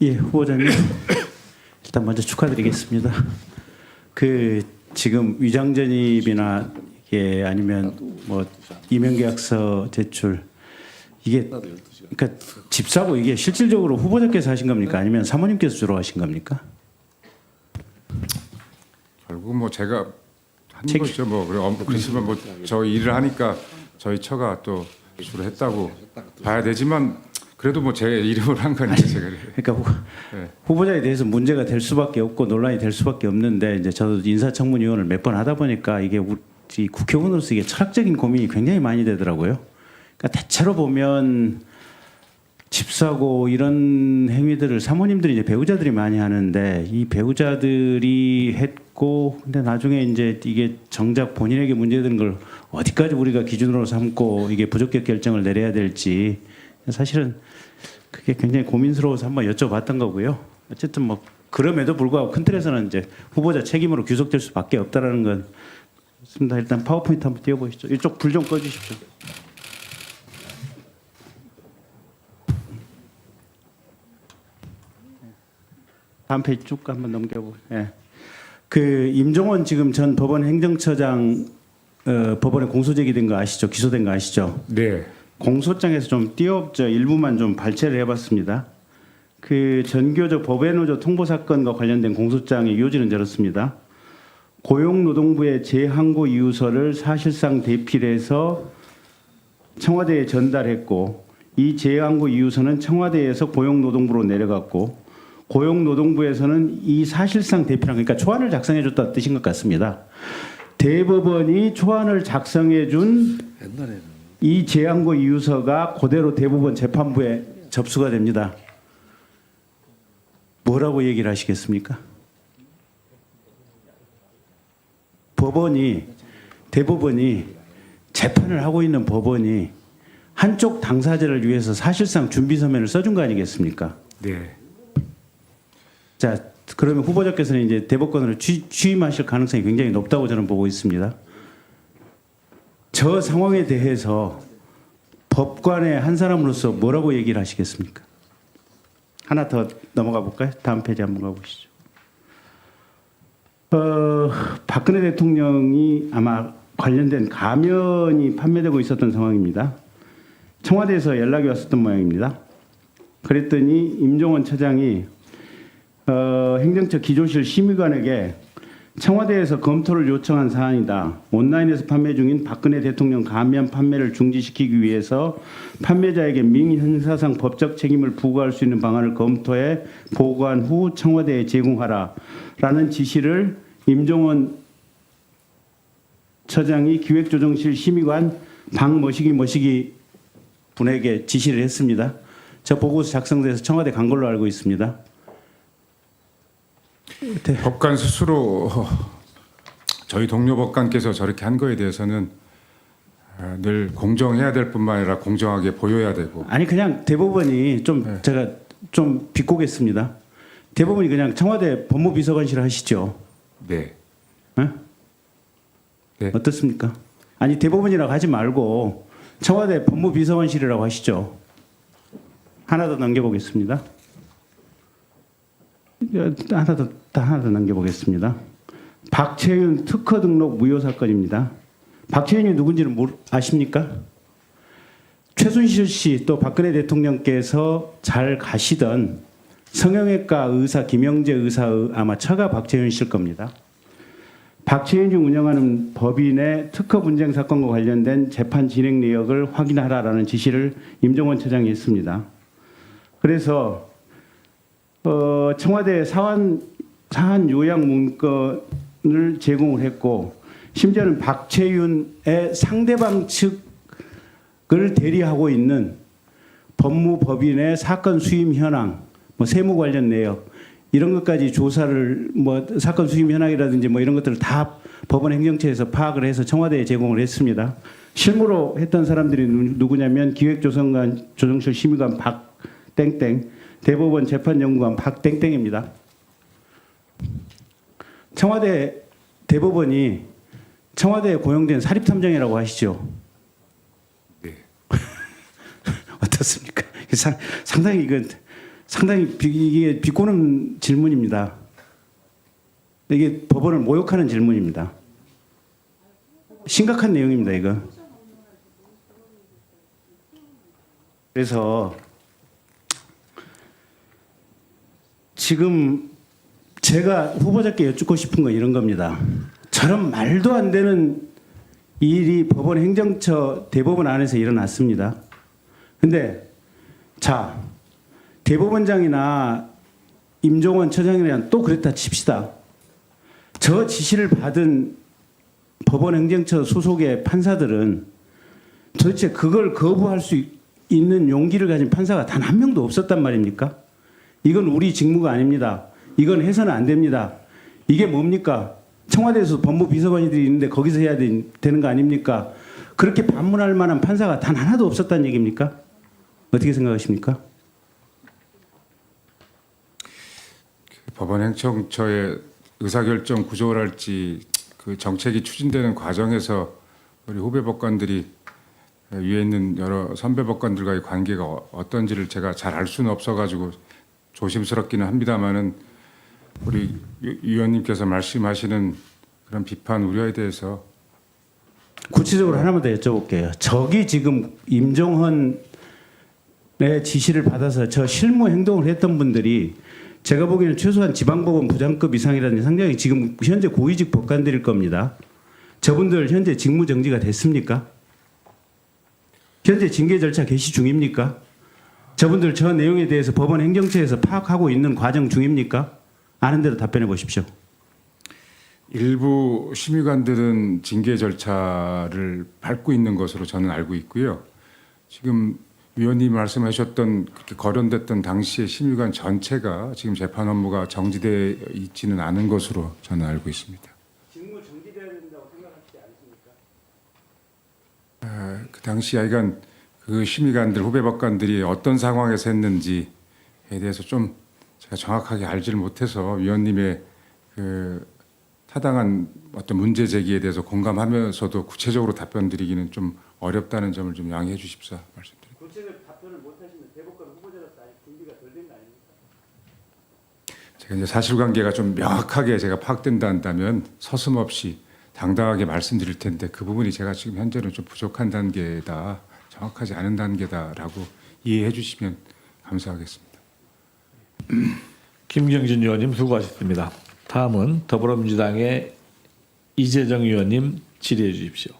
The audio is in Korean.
예, 후보자님. 일단 먼저 축하드리겠습니다. 그 지금 위장 전입이나 예 아니면 뭐 이명 계약서 제출 이게 그러니까 집 사고 이게 실질적으로 후보자께서 하신 겁니까? 아니면 사모님께서 주로 하신 겁니까? 결국 뭐 제가 한 책- 거죠. 뭐 그래 어, 그렇지만 뭐저 일을 하니까 저희 처가 또 주로 했다고 봐야 되지만 그래도 뭐 제 이름으로 한 거니까 제가 그러니까 후, 네. 후보자에 대해서 문제가 될 수밖에 없고 논란이 될 수밖에 없는데 이제 저도 인사청문위원을 몇 번 하다 보니까 이게 우리 국회의원으로서 이게 철학적인 고민이 굉장히 많이 되더라고요. 그러니까 대체로 보면 집 사고 이런 행위들을 사모님들이 이제 배우자들이 많이 하는데 이 배우자들이 했고 근데 나중에 이제 이게 정작 본인에게 문제되는 걸 어디까지 우리가 기준으로 삼고 이게 부적격 결정을 내려야 될지 사실은 그게 굉장히 고민스러워서 한번 여쭤봤던 거고요. 어쨌든 뭐 그럼에도 불구하고 큰 틀에서는 이제 후보자 책임으로 귀속될 수밖에 없다라는 건 좋습니다. 일단 파워포인트 한번 띄워보시죠. 이쪽 불 좀 꺼주십시오. 다음 페이지 쭉 한번 넘겨보. 예. 그 임종원 지금 전 법원 행정처장 어, 법원에 공소 제기된 거 아시죠? 기소된 거 아시죠? 네. 공소장에서 좀 띄어저 일부만 좀 발췌를 해봤습니다. 그 전교조 법외노조 통보 사건과 관련된 공소장의 요지는 저렇습니다. 고용노동부의 재항고 이유서를 사실상 대필해서 청와대에 전달했고 이 재항고 이유서는 청와대에서 고용노동부로 내려갔고 고용노동부에서는 이 사실상 대필한 그러니까 초안을 작성해줬다 뜻인 것 같습니다. 대법원이 초안을 작성해준 이 재항고 이유서가 그대로 대법원 재판부에 접수가 됩니다. 뭐라고 얘기를 하시겠습니까? 법원이 대법원이 재판을 하고 있는 법원이 한쪽 당사자를 위해서 사실상 준비 서면을 써준 거 아니겠습니까? 네. 자, 그러면 후보자께서는 이제 대법관으로 취, 취임하실 가능성이 굉장히 높다고 저는 보고 있습니다. 저 상황에 대해서 법관의 한 사람으로서 뭐라고 얘기를 하시겠습니까? 하나 더 넘어가 볼까요? 다음 페이지 한번 가보시죠. 어, 박근혜 대통령이 아마 관련된 가면이 판매되고 있었던 상황입니다. 청와대에서 연락이 왔었던 모양입니다. 그랬더니 임종원 차장이 어, 행정처 기조실 심의관에게 청와대에서 검토를 요청한 사안이다. 온라인에서 판매 중인 박근혜 대통령 가면 판매를 중지시키기 위해서 판매자에게 민형사상 법적 책임을 부과할 수 있는 방안을 검토해 보고한 후 청와대에 제공하라 라는 지시를 임종원 처장이 기획조정실 심의관 박머시기 머시기 분에게 지시를 했습니다. 저 보고서 작성돼서 청와대 간 걸로 알고 있습니다. 법관 스스로 저희 동료 법관께서 저렇게 한 거에 대해서는 아, 늘 공정해야 될 뿐만 아니라 공정하게 보여야 되고 아니 그냥 대법원이 좀 네. 제가 좀 비꼬겠습니다. 대법원이 그냥 청와대 법무비서관실 하시죠. 네. 예? 네. 어떻습니까? 아니 대법원이라고 하지 말고 청와대 법무비서관실이라고 하시죠. 하나 더 넘겨보겠습니다. 어, 하나 더 하나 더 넘겨보겠습니다. 박채윤 특허 등록 무효 사건입니다. 박채윤이 누군지는 모르, 아십니까? 최순실 씨 또 박근혜 대통령께서 잘 가시던 성형외과 의사 김영재 의사의 아마 처가 박채윤 씨일 겁니다. 박채윤이 운영하는 법인의 특허 분쟁 사건과 관련된 재판 진행 내역을 확인하라라는 지시를 임종원 처장이 했습니다. 그래서 어, 청와대 사안 사안 요약 문건을 제공을 했고 심지어는 박채윤의 상대방 측을 대리하고 있는 법무법인의 사건 수임 현황, 뭐 세무 관련 내역 이런 것까지 조사를 뭐 사건 수임 현황이라든지 뭐 이런 것들을 다 법원 행정처에서 파악을 해서 청와대에 제공을 했습니다. 실무로 했던 사람들이 누- 누구냐면 기획조정관 조정실 심의관 박 땡땡, 대법원 재판연구관 박 땡땡입니다. 청와대 대법원이 청와대에 고용된 사립탐정이라고 하시죠. 네. 어떻습니까? 상, 상당히 이건 상당히 비, 이게 비꼬는 질문입니다. 이게 법원을 모욕하는 질문입니다. 심각한 내용입니다, 이거. 그래서 지금 제가 후보자께 여쭙고 싶은 건 이런 겁니다. 저런 말도 안 되는 일이 법원 행정처 대법원 안에서 일어났습니다. 근데 자 대법원장이나 임종원 처장이랑 또 그랬다 칩시다. 저 지시를 받은 법원 행정처 소속의 판사들은 도대체 그걸 거부할 수 있는 용기를 가진 판사가 단 한 명도 없었단 말입니까? 이건 우리 직무가 아닙니다. 이건 해서는 안 됩니다. 이게 뭡니까? 청와대에서 법무 비서관이들이 있는데 거기서 해야 되, 되는 거 아닙니까? 그렇게 반문할 만한 판사가 단 하나도 없었다는 얘기입니까? 어떻게 생각하십니까? 법원 행정처의 의사결정 구조랄지 그 정책이 추진되는 과정에서 우리 후배 법관들이 위에 있는 여러 선배 법관들과의 관계가 어- 어떤지를 제가 잘 알 수는 없어가지고 조심스럽기는 합니다만은 우리 위- 위원님께서 말씀하시는 그런 비판 우려에 대해서 구체적으로 하나만 더 여쭤볼게요. 저기 지금 임종헌의 지시를 받아서 저 실무 행동을 했던 분들이 제가 보기에는 최소한 지방법원 부장급 이상이라는 상당히 지금 현재 고위직 법관들일 겁니다. 저분들 현재 직무 정지가 됐습니까? 현재 징계 절차 개시 중입니까? 저분들 저 내용에 대해서 법원 행정처에서 파악하고 있는 과정 중입니까? 아는 대로 답변해 보십시오. 일부 심의관들은 징계 절차를 밟고 있는 것으로 저는 알고 있고요. 지금 위원님 말씀하셨던 그렇게 거론됐던 당시의 심의관 전체가 지금 재판 업무가 정지되어 있지는 않은 것으로 저는 알고 있습니다. 직무 정지돼야 된다고 생각하시지 않습니까? 아, 그 당시 하여간 그 심의관들 후배 법관들이 어떤 상황에서 했는지에 대해서 좀 제가 정확하게 알지를 못해서 위원님의 그 타당한 어떤 문제 제기에 대해서 공감하면서도 구체적으로 답변 드리기는 좀 어렵다는 점을 좀 양해해 주십사 말씀드립니다. 구체적 답변을 못 하시면 대법관 후보자로서 아직 준비가 덜 된 거 아닙니까? 제가 이제 사실관계가 좀 명확하게 제가 파악된다 한다면 서슴없이 당당하게 말씀드릴 텐데 그 부분이 제가 지금 현재는 좀 부족한 단계다, 정확하지 않은 단계다라고 이해해 주시면 감사하겠습니다. 김경진 의원님 수고하셨습니다. 다음은 더불어민주당의 이재정 의원님 질의해 주십시오.